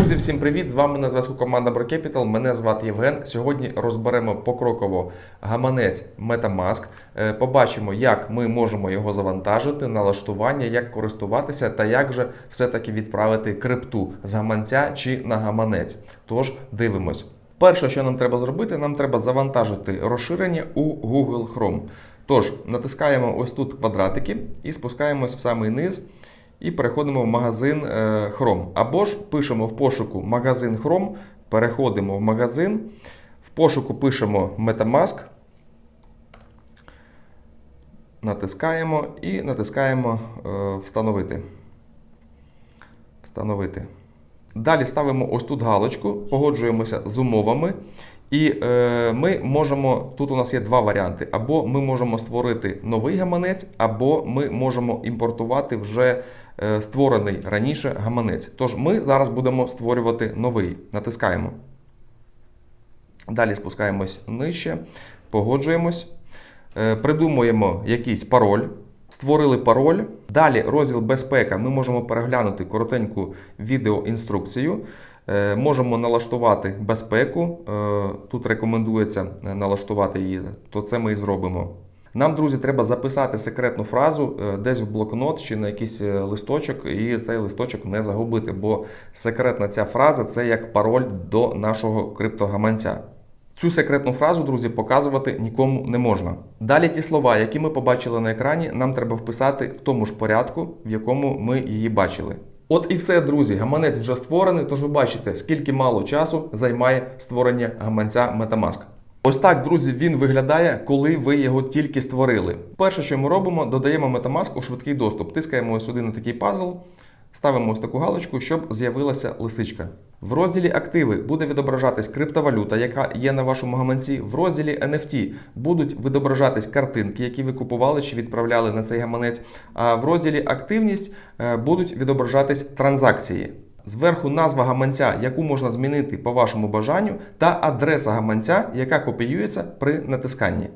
Друзі, всім привіт! З вами на зв'язку команда BroCapital. Мене звати Євген. Сьогодні розберемо покроково гаманець MetaMask. Е, Побачимо, як ми можемо його завантажити, налаштування, як користуватися та як же все-таки відправити крипту з гаманця чи на гаманець. Тож дивимось. Перше, що нам треба зробити, нам треба завантажити розширення у Google Chrome. Тож натискаємо ось тут квадратики і спускаємось в самий низ і переходимо в магазин е, Chrome. Або ж пишемо в пошуку магазин Chrome, переходимо в магазин, в пошуку пишемо Metamask, натискаємо і натискаємо е, Встановити. Встановити. Далі ставимо ось тут галочку, погоджуємося з умовами. І е, ми можемо, тут у нас є два варіанти: або ми можемо створити новий гаманець, або ми можемо імпортувати вже е, створений раніше гаманець. Тож ми зараз будемо створювати новий. Натискаємо. Далі спускаємось нижче, погоджуємось, е, придумуємо якийсь пароль. Створили пароль. Далі розділ безпека. Ми можемо переглянути коротеньку відеоінструкцію. Е, Можемо налаштувати безпеку. Е, Тут рекомендується е, налаштувати її, то це ми і зробимо. Нам, друзі, треба записати секретну фразу десь в блокнот чи на якийсь листочок, і цей листочок не загубити, бо секретна ця фраза це як пароль до нашого криптогаманця. Цю секретну фразу, друзі, показувати нікому не можна. Далі ті слова, які ми побачили на екрані, нам треба вписати в тому ж порядку, в якому ми її бачили. От і все, друзі, гаманець вже створений, тож ви бачите, скільки мало часу займає створення гаманця Metamask. Ось так, друзі, він виглядає, коли ви його тільки створили. Перше, що ми робимо, додаємо Metamask у швидкий доступ. Тискаємо сюди на такий пазл, ставимо ось таку галочку, щоб з'явилася лисичка. В розділі Активи буде відображатись криптовалюта, яка є на вашому гаманці. В розділі NFT будуть відображатись картинки, які ви купували чи відправляли на цей гаманець. А в розділі Активність е, будуть відображатись транзакції. Зверху назва гаманця, яку можна змінити по вашому бажанню, та адреса гаманця, яка копіюється при натисканні.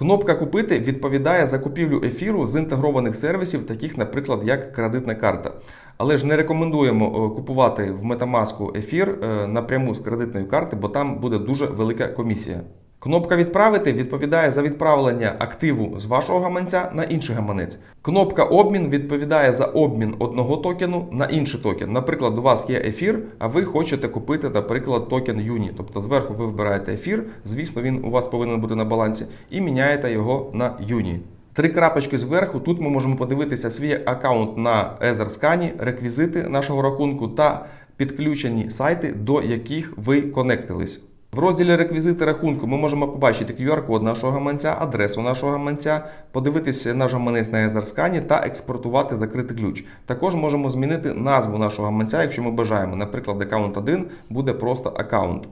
Кнопка Купити відповідає за купівлю ефіру з інтегрованих сервісів, таких, наприклад, як кредитна карта. Але ж не рекомендуємо е, купувати в Metamask ефір е, напряму з кредитної карти, бо там буде дуже велика комісія. Кнопка Відправити відповідає за відправлення активу з вашого гаманця на інший гаманець. Кнопка Обмін відповідає за обмін одного токену на інший токен. Наприклад, у вас є ефір, а ви хочете купити, наприклад, токен Юні. Тобто зверху ви вибираєте ефір, звісно, він у вас повинен бути на балансі, і міняєте його на Юні. Три крапочки зверху. Тут ми можемо подивитися свій аккаунт на Etherscan, реквізити нашого рахунку та підключені сайти, до яких ви конектились. В розділі реквізити рахунку ми можемо побачити QR-код нашого гаманця, адресу нашого гаманця, подивитися наш гаманець на Etherscan та експортувати закритий ключ. Також можемо змінити назву нашого гаманця, якщо ми бажаємо. Наприклад, аккаунт 1 буде просто аккаунт.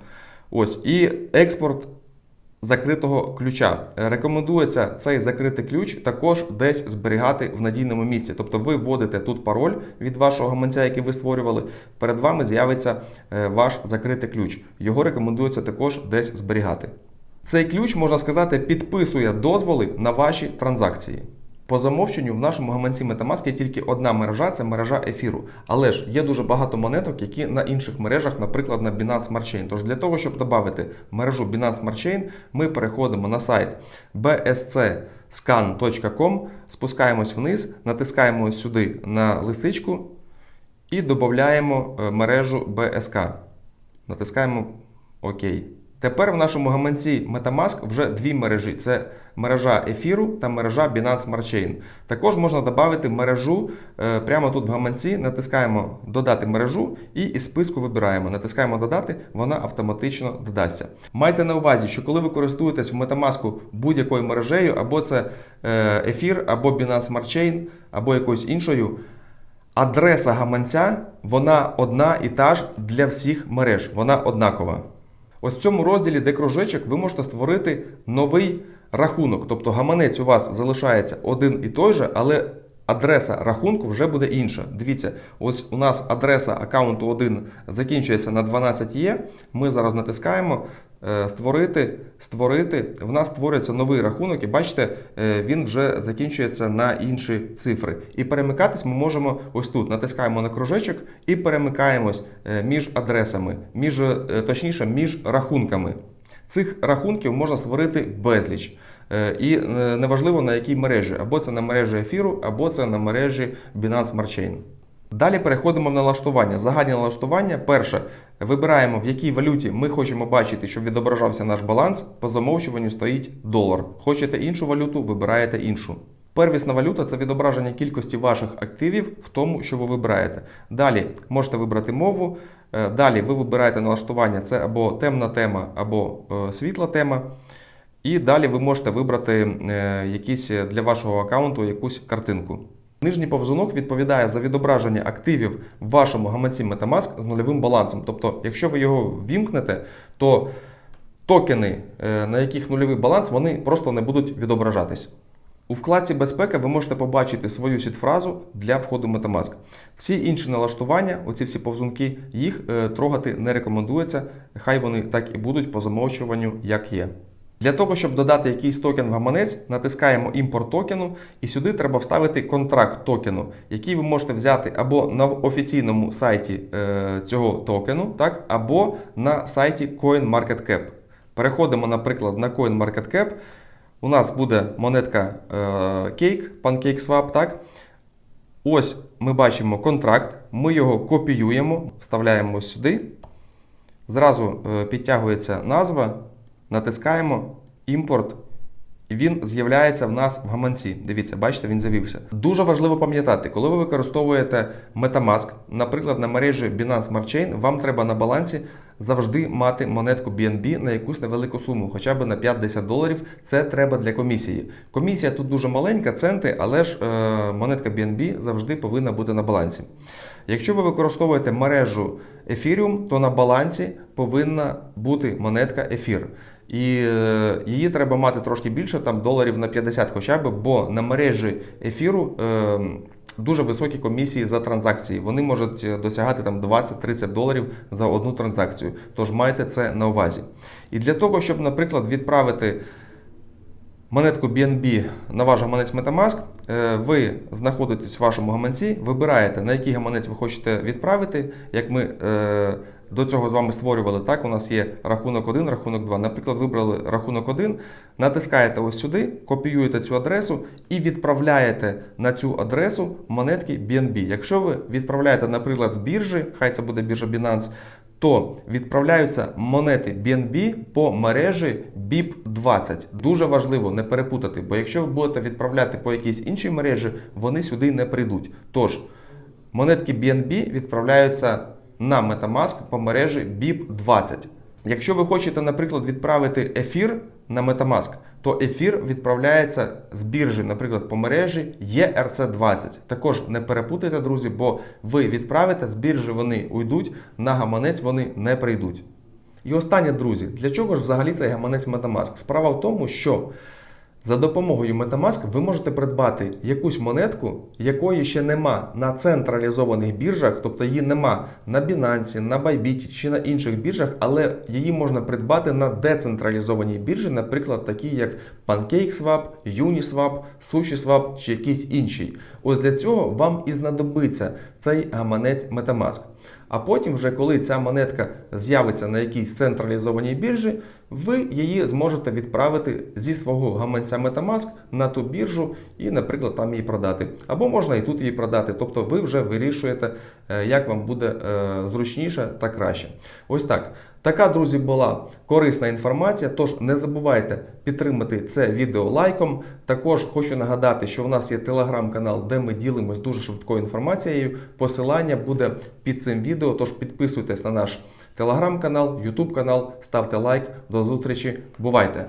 Ось і експорт закритого ключа. Рекомендується цей закритий ключ також десь зберігати в надійному місці. Тобто ви вводите тут пароль від вашого гаманця, який ви створювали. Перед вами з'явиться е, ваш закритий ключ. Його рекомендується також десь зберігати. Цей ключ, можна сказати, підписує дозволи на ваші транзакції. По замовченню в нашому гаманці Metamask є тільки одна мережа це мережа ефіру. Але ж є дуже багато монеток, які на інших мережах, наприклад, на Binance Smart Chain. Тож для того, щоб додати мережу Binance Smart Chain, ми переходимо на сайт bscscan.com, спускаємось вниз, натискаємо сюди на лисичку і додаємо е, мережу BSK. Натискаємо ОК. Тепер в нашому гаманці Metamask вже дві мережі: це мережа ефіру та мережа Binance Smart Chain. Також можна додати мережу е, прямо тут в гаманці, натискаємо Додати мережу і із списку вибираємо. Натискаємо Додати, вона автоматично додасться. Майте на увазі, що коли ви користуєтесь в Metamask будь-якою мережею, або це е, ефір, або Binance Smart Chain, або якоюсь іншою. Адреса гаманця вона одна і та ж для всіх мереж, вона однакова. Ось в цьому розділі, де кружечок, ви можете створити новий рахунок. Тобто гаманець у вас залишається один і той же, але адреса рахунку вже буде інша. Дивіться, ось у нас адреса аккаунту 1 закінчується на 12 є. Ми зараз натискаємо створити, створити. В нас створюється новий рахунок, і бачите, е, він вже закінчується на інші цифри. І перемикатись ми можемо ось тут. Натискаємо на кружечок і перемикаємось е, між адресами, між, е, точніше, між рахунками. Цих рахунків можна створити безліч. Е, І е, неважливо на якій мережі, або це на мережі ефіру, або це на мережі Binance Smart Chain. Далі переходимо в налаштування. Загальні налаштування. Перше, вибираємо, в якій валюті ми хочемо бачити, щоб відображався наш баланс. По замовчуванню стоїть долар. Хочете іншу валюту, вибираєте іншу. Первісна валюта це відображення кількості ваших активів в тому, що ви вибираєте. Далі можете вибрати мову. Е, Далі ви вибираєте налаштування, це або темна тема, або е, світла тема. І далі ви можете вибрати е, якісь для вашого аккаунту якусь картинку. Нижній повзунок відповідає за відображення активів в вашому гаманці Metamask з нульовим балансом. Тобто, якщо ви його вімкнете, то токени, е, на яких нульовий баланс, вони просто не будуть відображатись. У вкладці безпека ви можете побачити свою сітфразу для входу Metamask. Всі інші налаштування, оці всі повзунки, їх е, трогати не рекомендується. Хай вони так і будуть по замовчуванню, як є. Для того, щоб додати якийсь токен в гаманець, натискаємо імпорт токену, і сюди треба вставити контракт токену, який ви можете взяти або на офіційному сайті е, цього токену, так, або на сайті CoinMarketCap. Переходимо, наприклад, на CoinMarketCap. У нас буде монетка е, Cake, PancakeSwap, так? Ось ми бачимо контракт, ми його копіюємо, вставляємо сюди. Зразу е, підтягується назва, натискаємо імпорт, і він з'являється в нас в гаманці. Дивіться, бачите, він завівся. Дуже важливо пам'ятати, коли ви використовуєте Metamask, наприклад, на мережі Binance Smart Chain, вам треба на балансі завжди мати монетку BNB на якусь невелику суму, хоча б на 5-10 доларів. Це треба для комісії. Комісія тут дуже маленька, центи, але ж е, монетка BNB завжди повинна бути на балансі. Якщо ви використовуєте мережу Ethereum, то на балансі повинна бути монетка ефір. І е, її треба мати трошки більше, там доларів на 50 хоча б, бо на мережі ефіру е, дуже високі комісії за транзакції. Вони можуть досягати там 20-30 доларів за одну транзакцію. Тож майте це на увазі. І для того, щоб, наприклад, відправити монетку BNB на ваш гаманець Metamask, е, ви знаходитесь в вашому гаманці, вибираєте, на який гаманець ви хочете відправити. Як ми е, до цього з вами створювали, так, у нас є рахунок 1, рахунок 2. Наприклад, вибрали рахунок 1, натискаєте ось сюди, копіюєте цю адресу і відправляєте на цю адресу монетки BNB. Якщо ви відправляєте, наприклад, з біржі, хай це буде біржа Binance, то відправляються монети BNB по мережі BIP20. Дуже важливо не перепутати, бо якщо ви будете відправляти по якійсь іншій мережі, вони сюди не прийдуть. Тож, монетки BNB відправляються на Metamask по мережі BIP20. Якщо ви хочете, наприклад, відправити ефір на Metamask, то ефір відправляється з біржі, наприклад, по мережі ERC20. Також не перепутайте, друзі, бо ви відправите з біржі, вони уйдуть, на гаманець вони не прийдуть. І останнє, друзі, для чого ж взагалі цей гаманець Metamask? Справа в тому, що за допомогою Metamask ви можете придбати якусь монетку, якої ще нема на централізованих біржах, тобто її нема на Binance, на Bybit чи на інших біржах, але її можна придбати на децентралізованій біржі, наприклад, такі як PancakeSwap, Uniswap, SushiSwap чи якийсь інший. Ось для цього вам і знадобиться цей гаманець Metamask. А потім, вже коли ця монетка з'явиться на якійсь централізованій біржі, ви її зможете відправити зі свого гаманця Metamask на ту біржу і, наприклад, там її продати. Або можна і тут її продати. Тобто ви вже вирішуєте, е, як вам буде е, зручніше та краще. Ось так. Така, друзі, була корисна інформація. Тож не забувайте підтримати це відео лайком. Також хочу нагадати, що в нас є телеграм-канал, де ми ділимось дуже швидкою інформацією. Посилання буде під цим відео. Тож підписуйтесь на наш телеграм-канал, ютуб канал, ставте лайк. До зустрічі. Бувайте!